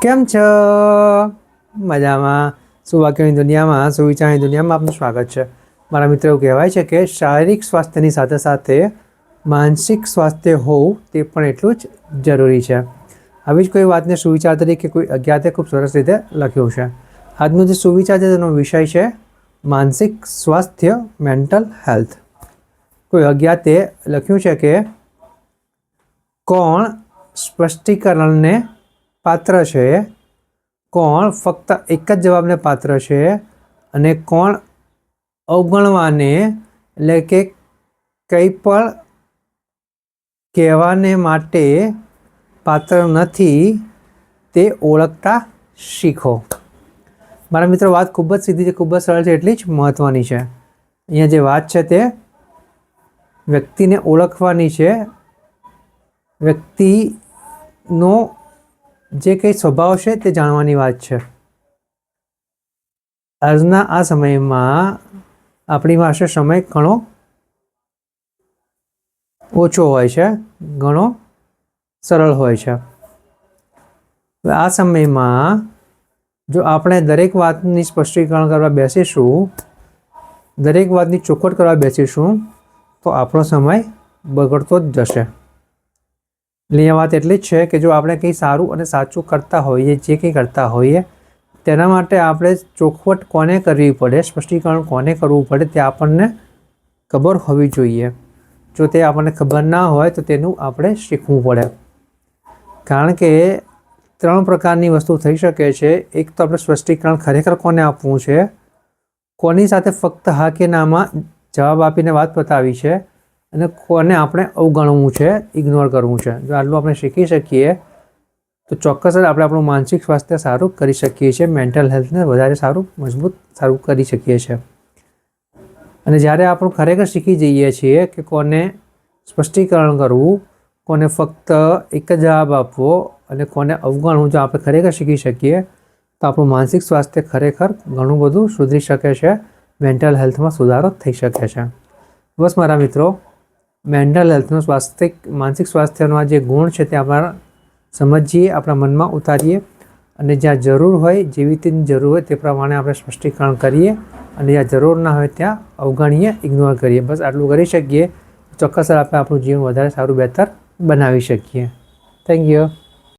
કેમ છો? મજામાં. સુવાક્યોની દુનિયામાં સુવિચારની દુનિયામાં આપનું સ્વાગત છે? મારા મિત્રો કહેવાય છે કે શારીરિક સ્વાસ્થ્યની સાથે સાથે માનસિક સ્વાસ્થ્ય હોવું તે પણ એટલું જ જરૂરી છે. આવી જ કોઈ વાતને સુવિચાર તરીકે કોઈ અજ્ઞાતે ખૂબ સરસ રીતે લખ્યું છે. આજનો જે સુવિચાર છે તેનો વિષય છે માનસિક સ્વાસ્થ્ય, મેન્ટલ હેલ્થ. કોઈ અજ્ઞાતે લખ્યું છે કે કોણ સ્પષ્ટીકરણને પાત્ર છે? કોણ ફક્ત એક જ જવાબને પાત્ર છે? અને કોણ અવગણવાને? એટલે કે કંઈ પણ કહેવાને માટે પાત્ર નથી, તે ઓળખતા શીખો. મારા મિત્રો, વાત ખૂબ જ સીધી છે, ખૂબ જ સરળ છે, એટલી જ મહત્ત્વની છે. અહીંયા જે વાત છે તે વ્યક્તિને ઓળખવાની છે. વ્યક્તિનો જે કંઈ સ્વભાવ છે તે જાણવાની વાત છે. આજના આ સમયમાં આપણી પાસે સમય ઘણો ઓછો હોય છે, ઘણો સરળ હોય છે. આ સમયમાં જો આપણે દરેક વાતની સ્પષ્ટીકરણ કરવા બેસીશું, દરેક વાતની ચોખવટ કરવા બેસીશું, તો આપણો સમય બગડતો જ જશે. એટલે વાત એટલી જ છે કે જો આપણે કંઈ સારું અને સાચું કરતા હોઈએ, જે કંઈ કરતા હોઈએ, તેના માટે આપણે ચોખવટ કોને કરવી પડે, સ્પષ્ટીકરણ કોને કરવું પડે તે આપણને ખબર હોવી જોઈએ. જો તે આપણને ખબર ના હોય તો તેનું આપણે શીખવું પડે. કારણ કે ત્રણ પ્રકારની વસ્તુ થઈ શકે છે. એક તો આપણે સ્પષ્ટીકરણ ખરેખર કોને આપવું છે? કોની સાથે ફક્ત હા કે નામાં જવાબ આપીને વાત બતાવી છે? અને કોને આપણે અવગણવું છે ઇગ્નોર કરવું છે. જો આટલું આપણે શીખી શકીએ, તો ચોક્કસ જ આપણે આપણું માનસિક સ્વાસ્થ્ય સારું કરી શકીએ છીએ મેન્ટલ હેલ્થને વધારે સારું, મજબૂત સારું કરી શકીએ છીએ. અને જ્યારે આપણું ખરેખર શીખી જઈએ છીએ કે કોને સ્પષ્ટીકરણ કરવું, કોને ફક્ત એક જ જવાબ આપવો અને કોને અવગણવું જો આપણે ખરેખર શીખી શકીએ, તો આપણું માનસિક સ્વાસ્થ્ય ખરેખર ઘણું બધું સુધરી શકે છે મેન્ટલ હેલ્થમાં સુધારો થઈ શકે છે. બસ મારા મિત્રો મેન્ટલ હેલ્થનું સ્વાસ્થ્ય, માનસિક સ્વાસ્થ્યનો જે ગુણ છે તે આપણા સમજીએ, આપણા મનમાં ઉતારીએ અને જ્યાં જરૂર હોય, જેવી રીતની જરૂર હોય તે પ્રમાણે આપણે સ્પષ્ટીકરણ કરીએ અને જ્યાં જરૂર ના હોય ત્યાં અવગણીએ ઇગ્નોર કરીએ. બસ આટલું કરી શકીએ. ચોક્કસ આપણે આપણું જીવન વધારે સારું, બહેતર બનાવી શકીએ. Thank you